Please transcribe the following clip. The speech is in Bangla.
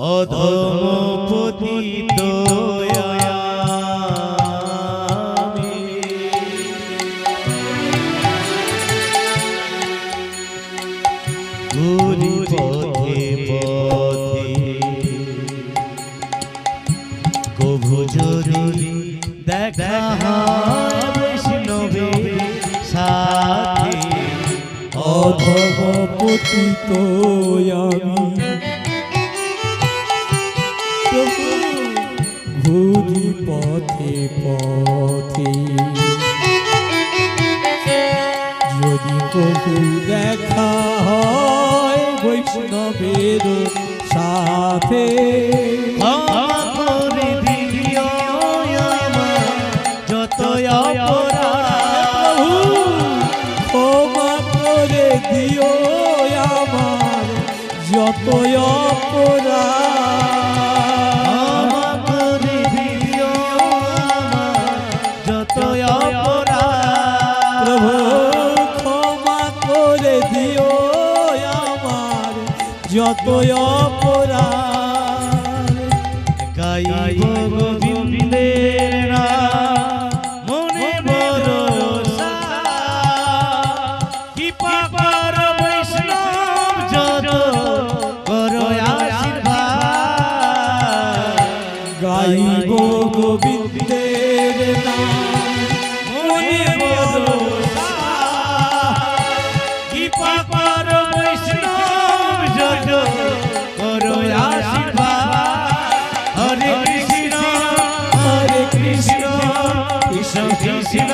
অধম পতিত যদি দেখা বৈষ্ণবের সাথে অধম পতিত আমি। পথে পথে। যদি কবু দেখা হয় বৈষ্ণবের সাথে। যত ক্ষমা করে দিও আমার যত অপরাধ যত অপরা গাইব গোবিন্দের মনে বড় কৃপা কর বৈষ্ণব কৃপা কর বৈষ্ণব ছিল